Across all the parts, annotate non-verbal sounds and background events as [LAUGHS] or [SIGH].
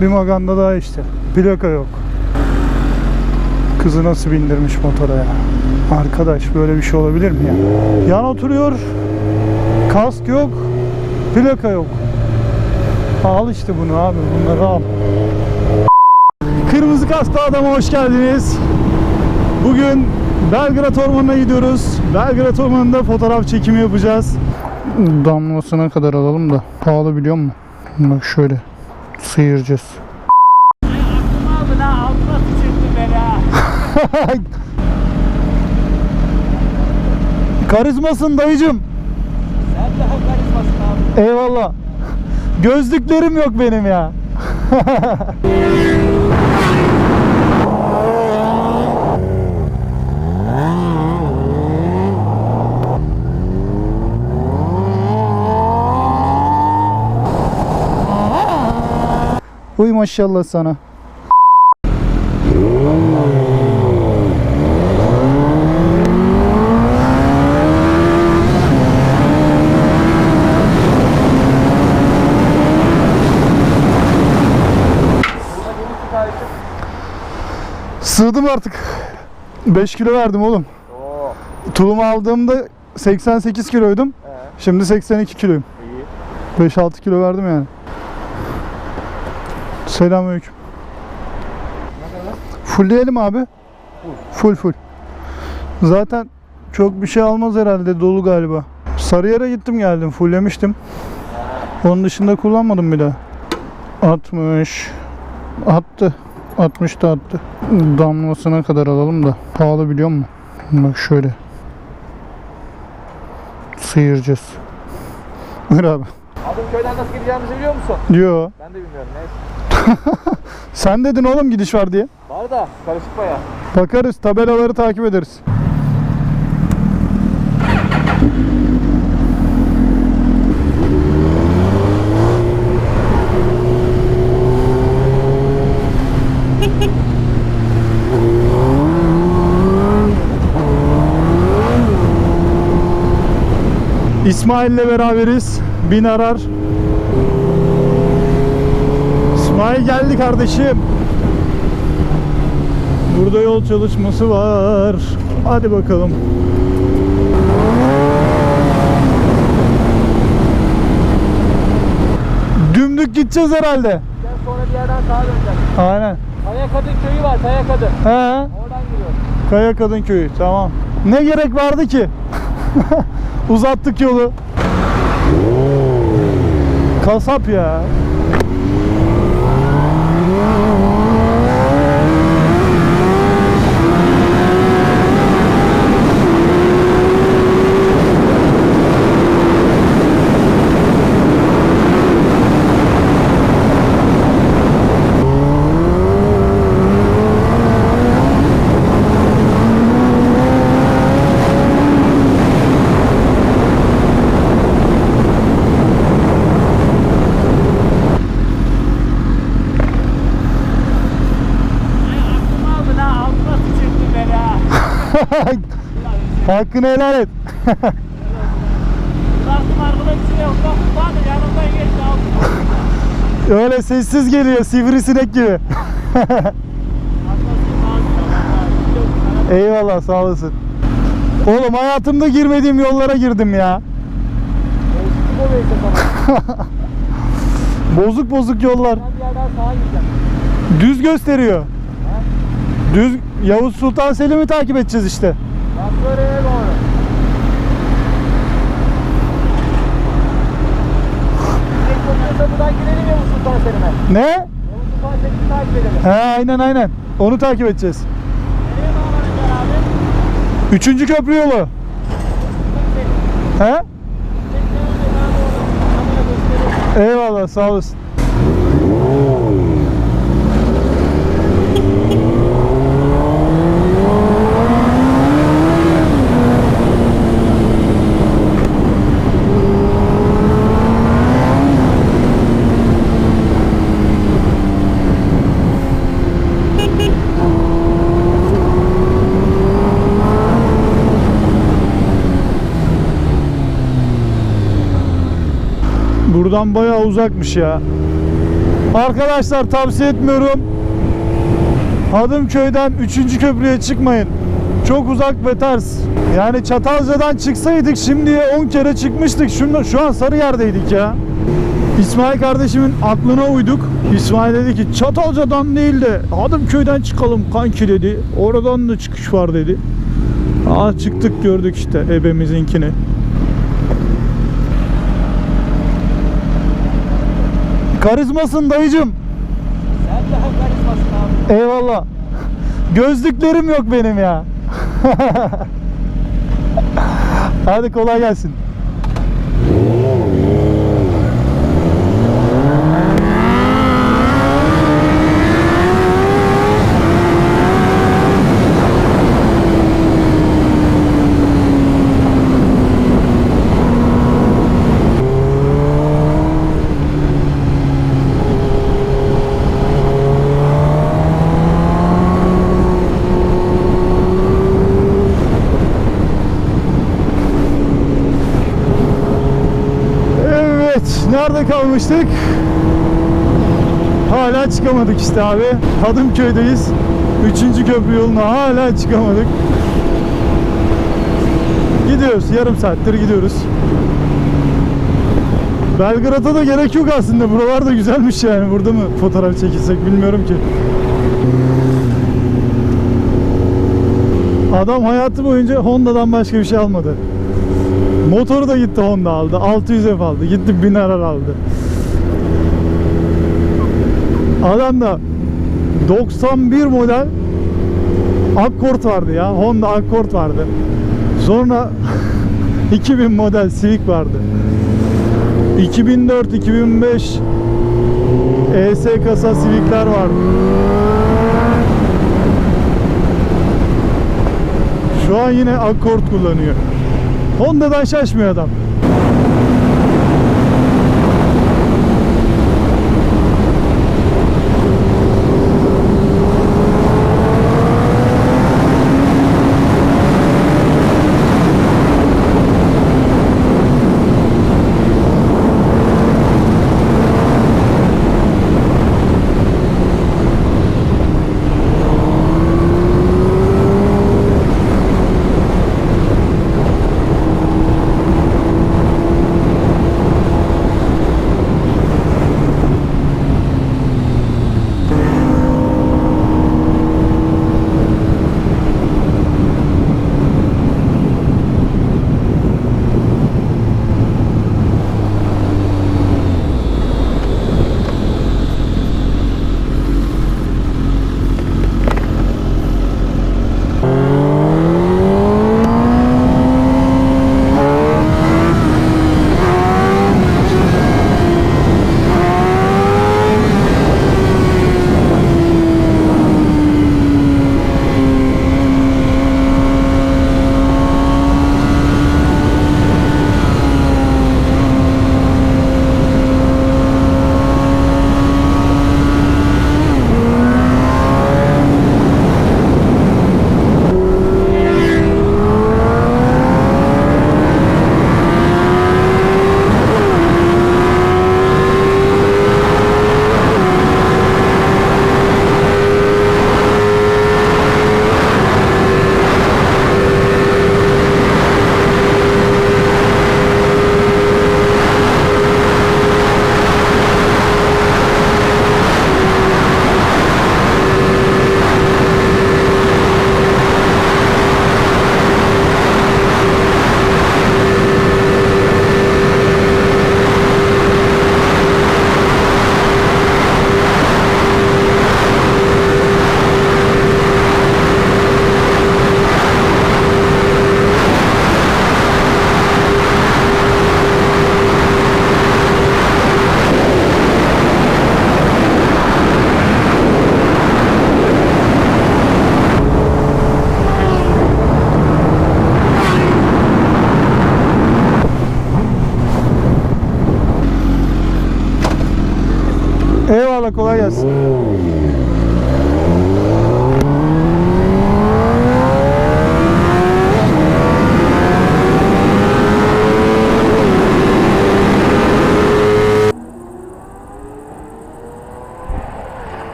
Bir maganda daha işte. Plaka yok. Kızı nasıl bindirmiş motora ya. Arkadaş böyle bir şey olabilir mi ya? Yan oturuyor. Kask yok. Plaka yok. Al işte bunu abi. Bunları al. Kırmızı kasklı adama hoş geldiniz. Bugün Belgrad Ormanı'na gidiyoruz. Belgrad Ormanı'nda fotoğraf çekimi yapacağız. Damlasına kadar alalım da. Pahalı biliyor musun? Bak şöyle. Sıyıracağız. Aklımı aldın ha, altına sıçırdın beni ha. Karizmasın dayıcım. Sen daha karizmasın abi. Eyvallah. Gözlüklerim yok benim ya. [LAUGHS] Uy maşallah sana. Sığdım artık. 5 kilo verdim oğlum. Oo, Tulumu aldığımda 88 kiloydum. he, Şimdi 82 kiloyum. iyi. 5-6 kilo verdim yani. Selamünaleyküm. Fullleyelim abi. Full full. Zaten çok bir şey almaz herhalde dolu galiba. Sarıyer'e gittim geldim fulllemiştim. Onun dışında kullanmadım bir daha. 60 attı. 60 da attı. Damlasına kadar alalım da. Pahalı biliyor musun? Bak şöyle. Sıyıracağız. Buyur abi. Abi köyden nasıl gideceğimizi biliyor musun? Yo. Ben de bilmiyorum. Neyse. Sen dedin oğlum gidiş var diye. Var da karışık baya. Bakarız tabelaları takip ederiz. İsmail'le beraberiz. Bin arar. İsmail geldi kardeşim. Burada yol çalışması var. Hadi bakalım. Dümdük gideceğiz herhalde. Sonra bir yerden sağa döneceksin. Aynen. Kaya Kadın köyü var, Kaya Kadın. He. Oradan giriyor. Kaya Kadın Köyü. Tamam. Ne gerek vardı ki? [LAUGHS] Uzattık yolu. Kasap ya. Aklımı aldın ha, altına sıçırdın beni ha. Hakkını helal et. [LAUGHS] Öyle sessiz geliyor sivrisinek gibi. [LAUGHS] Eyvallah sağ olasın. Oğlum hayatımda girmediğim yollara girdim ya. [LAUGHS] Bozuk bozuk yollar. Düz gösteriyor. Düz Yavuz Sultan Selim'i takip edeceğiz işte. Bak böyle doğru. Direkt komutansa buradan gidelim Yavuz Sultan Selim'e. Ne? Selim'i takip edelim. He aynen aynen. Onu takip edeceğiz. Nereye bağlanacak abi? Üçüncü köprü yolu. He? Eyvallah sağ olasın. Buradan bayağı uzakmış ya. Arkadaşlar tavsiye etmiyorum. Hadımköy'den 3. köprüye çıkmayın. Çok uzak ve ters. Yani Çatalca'dan çıksaydık şimdiye 10 kere çıkmıştık. Şu, şu an Sarıyer'deydik ya. İsmail kardeşimin aklına uyduk. İsmail dedi ki Çatalca'dan değil de Hadımköy'den çıkalım kanki dedi. Oradan da çıkış var dedi. Aa çıktık gördük işte ebemizinkini. Karizmasın dayıcım. Sen de hem karizmasın abi. Eyvallah. Gözlüklerim yok benim ya. [LAUGHS] Hadi kolay gelsin. Evet, nerede kalmıştık? Hala çıkamadık işte abi. Hadımköy'deyiz. Üçüncü köprü yoluna hala çıkamadık. Gidiyoruz, yarım saattir gidiyoruz. Belgrad'a da gerek yok aslında. Buralar da güzelmiş yani. Burada mı fotoğraf çekilsek bilmiyorum ki. Adam hayatı boyunca Honda'dan başka bir şey almadı. Motoru da gitti Honda aldı. 600 F aldı. Gitti 1000 arar aldı. Adam da 91 model Accord vardı ya. Honda Accord vardı. Sonra [LAUGHS] 2000 model Civic vardı. 2004 2005 ES kasa Civic'ler vardı. Şu an yine Accord kullanıyor. Honda'dan şaşmıyor adam.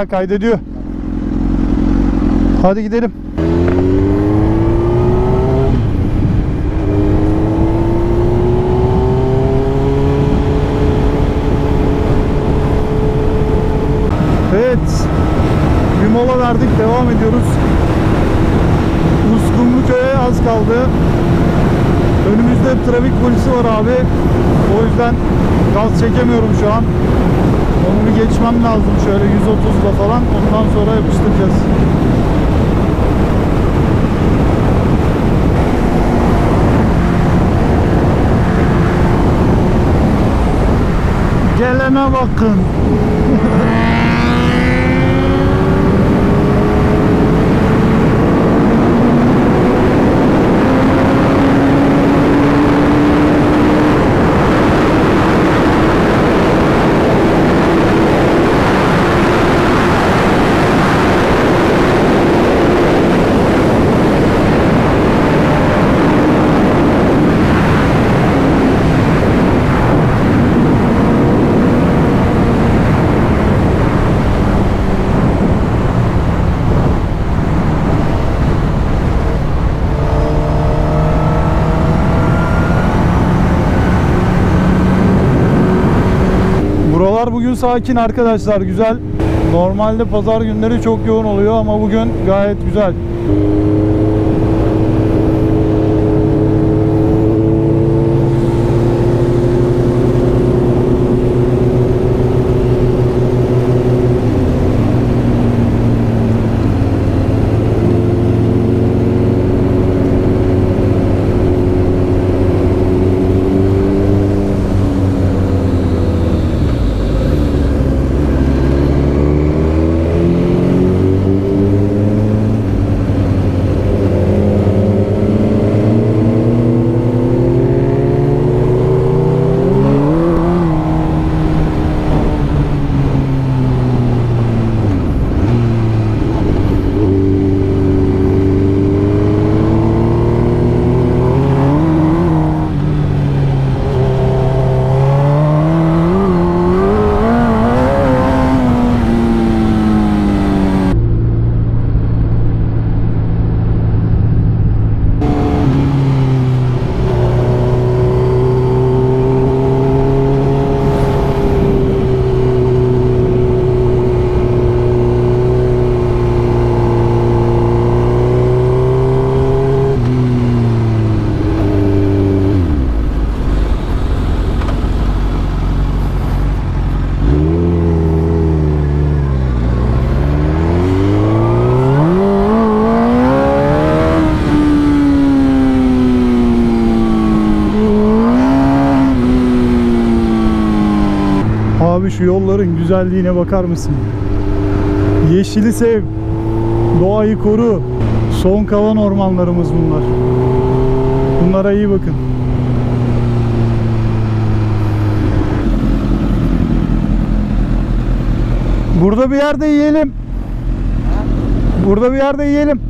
Ha kaydediyor. Hadi gidelim. Evet. Bir mola verdik. Devam ediyoruz. Uskumruköy'e az kaldı. Önümüzde trafik polisi var abi. O yüzden gaz çekemiyorum şu an. Geçmem lazım şöyle 130'la falan. Ondan sonra yapıştıracağız. Gelene bakın. Buralar bugün sakin arkadaşlar güzel. Normalde pazar günleri çok yoğun oluyor ama bugün gayet güzel. Yolların güzelliğine bakar mısın? Yeşili sev, doğayı koru. Son kalan ormanlarımız bunlar. Bunlara iyi bakın. Burada bir yerde yiyelim. Burada bir yerde yiyelim.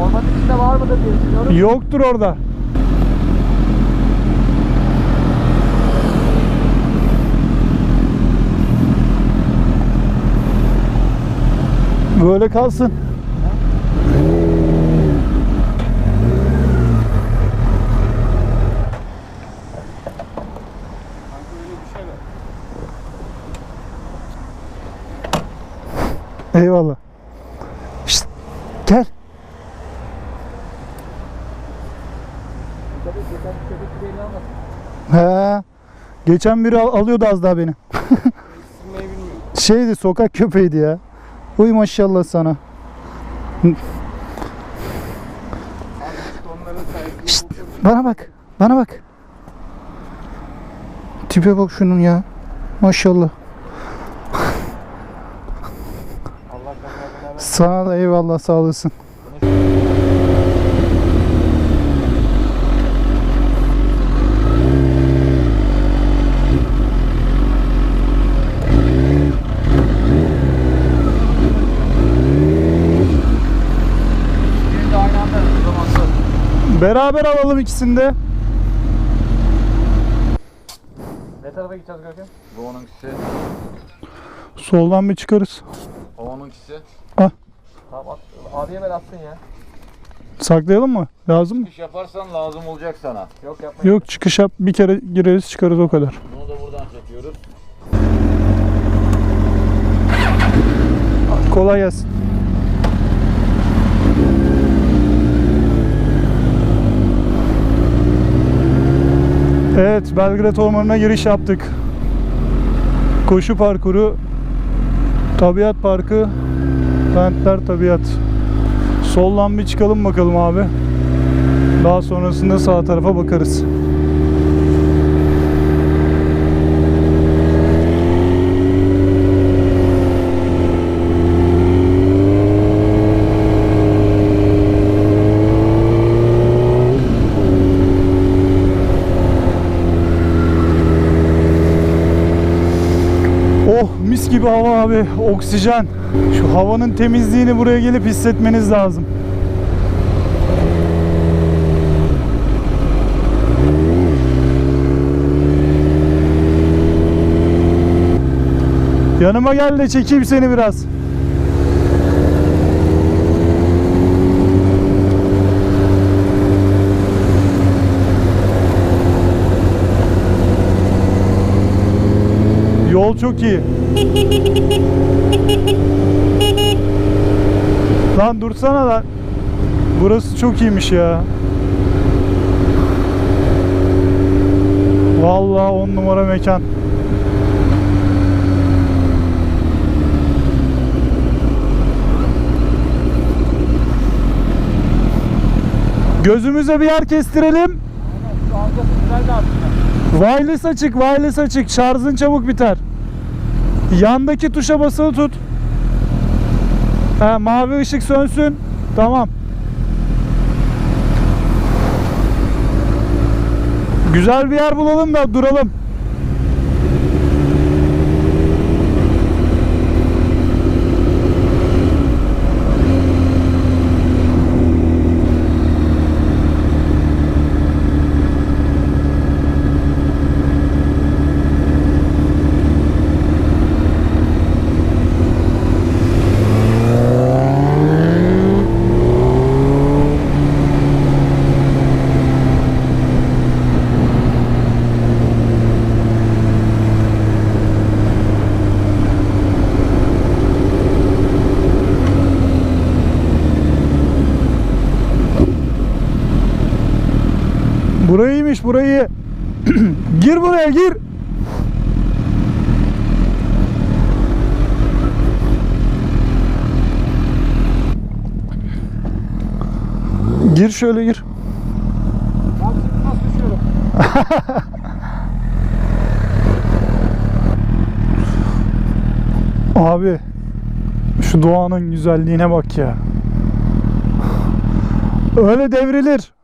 Ormanın içinde var mıdır diye düşünüyorum. Yoktur orada. Böyle kalsın. Eyvallah. Şşt, gel. He. Geçen biri al- alıyordu az daha beni. [LAUGHS] Şeydi sokak köpeğiydi ya. Uy maşallah sana. Bu Bana bak. Bana bak. Tipe bak şunun ya. Maşallah. Sana da eyvallah sağ olasın. Birini de aynı anda zamanında. Beraber alalım ikisini de. tarafa gideceğiz Görkem? Bu onunkisi. Soldan bir çıkarız. O onunkisi. Tamam at. Abiye ver atsın ya. Saklayalım mı? Lazım mı? İş yaparsan lazım olacak sana. Yok yapmayın. Yok çıkış yap. Bir kere gireriz çıkarız o kadar. Bunu da buradan çekiyoruz. Kolay gelsin. Evet, Belgrad Ormanı'na giriş yaptık. Koşu parkuru, tabiat parkı, Bentler Tabiat. Soldan bir çıkalım bakalım abi. Daha sonrasında sağ tarafa bakarız. Gibi hava abi. Oksijen. Şu havanın temizliğini buraya gelip hissetmeniz lazım. Yanıma gel de çekeyim seni biraz. Yol çok iyi. [LAUGHS] Lan dursana lan. Burası çok iyiymiş ya. Vallahi on numara mekan. Gözümüze bir yer kestirelim. Şu güzel de aslında. Wireless açık, wireless açık. Şarjın çabuk biter. Yandaki tuşa basılı tut. Ha, mavi ışık sönsün. Tamam. Güzel bir yer bulalım da duralım. Burayı [CLEARS THROAT] gir buraya gir. Gir şöyle gir. [LAUGHS] Abi şu doğanın güzelliğine bak ya. Öyle devrilir.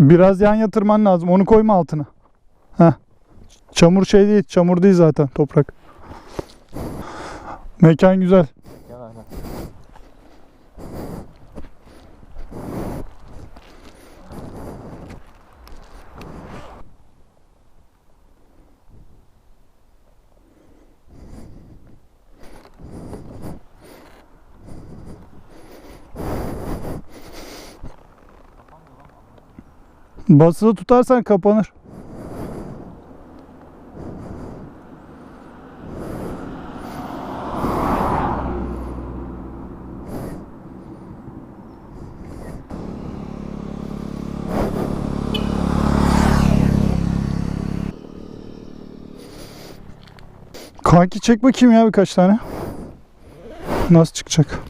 Biraz yan yatırman lazım. Onu koyma altına. Heh. Çamur şey değil. Çamur değil zaten toprak. Mekan güzel. Basılı tutarsan kapanır. Kanki çek bakayım ya birkaç tane. Nasıl çıkacak?